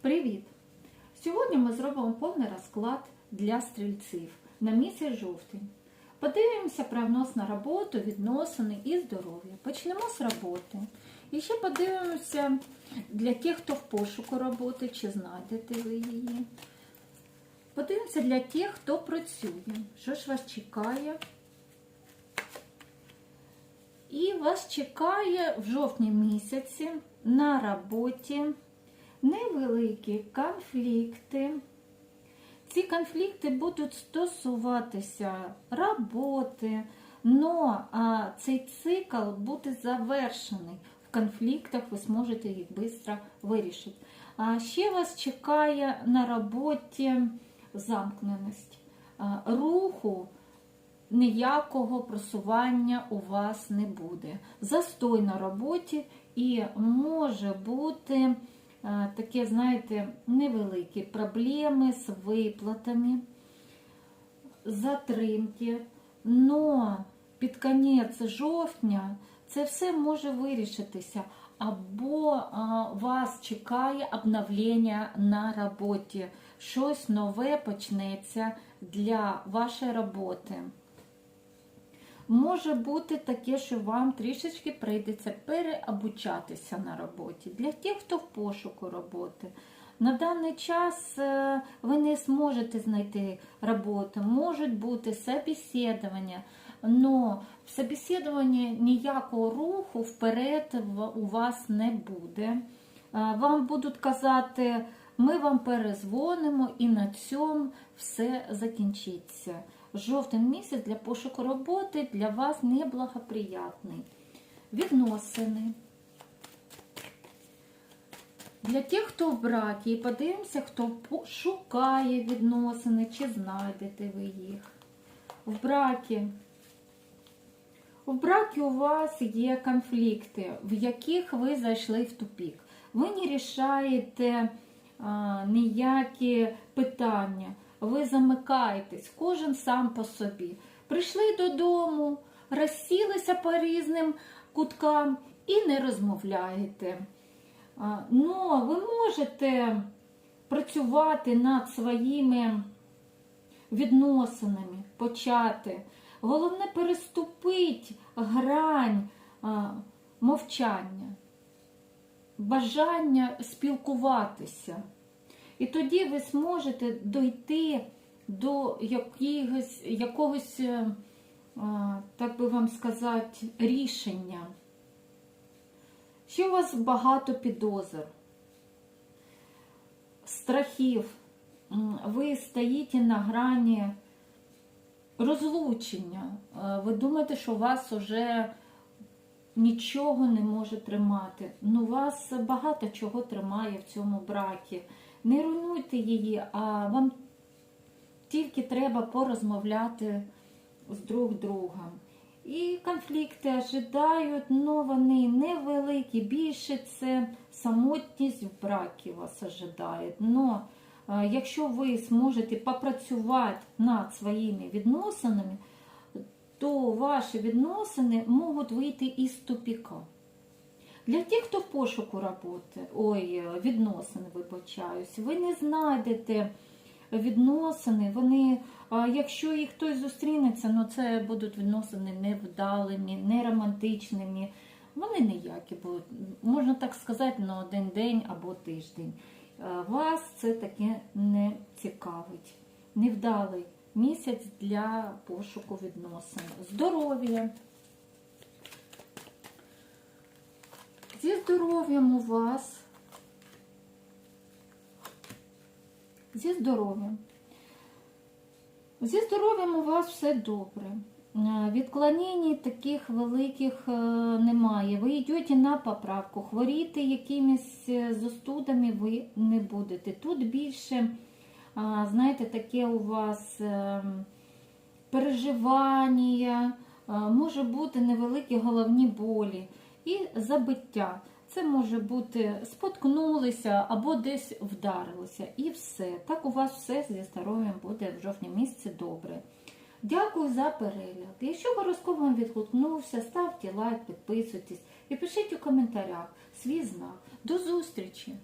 Привіт! Сьогодні ми зробимо повний розклад для стрільців на місяць жовтень. Подивимося прогноз на роботу, відносини і здоров'я. Почнемо з роботи. І ще подивимося для тих, хто в пошуку роботи, чи знайдете ви її. Подивимося для тих, хто працює. Що ж вас чекає? І вас чекає в жовтні місяці на роботі невеликі конфлікти. Ці конфлікти будуть стосуватися роботи, але цей цикл буде завершений. В конфліктах ви зможете їх швидко вирішити. А ще вас чекає на роботі замкненість. Руху ніякого просування у вас не буде. Застой на роботі і може бути таке, знаєте, невеликі проблеми з виплатами, затримки. Но під кінець жовтня це все може вирішитися. Або вас чекає обновлення на роботі. Щось нове почнеться для вашої роботи. Може бути таке, що вам трішечки прийдеться переобучатися на роботі. Для тих, хто в пошуку роботи. На даний час е, ви не зможете знайти роботу, можуть бути собеседування, але в собеседуванні ніякого руху вперед у вас не буде. Е, Вам будуть казати, ми вам перезвонимо і на цьому все закінчиться. Жовтень місяць для пошуку роботи для вас неблагоприятний. Відносини. Для тих, хто в бракі, і подивимося, хто шукає відносини, чи знайдете ви їх. В бракі. В бракі у вас є конфлікти, в яких ви зайшли в тупік. Ви не рішаєте а, ніякі питання ви замикаєтесь, кожен сам по собі. Прийшли додому, розсілися по різним куткам і не розмовляєте. Ну, ви можете працювати над своїми відносинами, почати. Головне переступити грань мовчання, бажання спілкуватися. І тоді ви зможете дойти до якогось, якогось так би вам сказати, рішення. Ще у вас багато підозр, страхів. Ви стоїте на грані розлучення. Ви думаєте, що вас вже нічого не може тримати. Ну, вас багато чого тримає в цьому бракі. Не руйнуйте її, а вам тільки треба порозмовляти з друг другом. І конфлікти ожидають, але вони невеликі. Більше це самотність в бракі вас ожидає. Но якщо ви зможете попрацювати над своїми відносинами, то ваші відносини можуть вийти із тупіка. Для тих, хто в пошуку роботи, ой, відносини, вибачаюсь, ви не знайдете відносини, вони, якщо їх хтось зустрінеться, ну це будуть відносини невдалими, не романтичними. Вони ніякі будуть, можна так сказати, на один день або тиждень. Вас це таке не цікавить. Невдалий місяць для пошуку відносин. Здоров'я. Зі здоров'ям у вас. Зі здоров'ям. Зі здоров'ям у вас все добре. Е, Відклонень таких великих е, немає. Ви йдете на поправку, хворіти якимись е, застудами ви не будете. Тут більше, знаєте, таке у вас переживання, може бути невеликі головні болі і забиття. Це може бути споткнулися або десь вдарилися. І все. Так у вас все зі здоров'ям буде в жовтні місяці добре. Дякую за перегляд. Якщо гороскоп вам відгукнувся, ставте лайк, підписуйтесь і пишіть у коментарях свій знак. До зустрічі!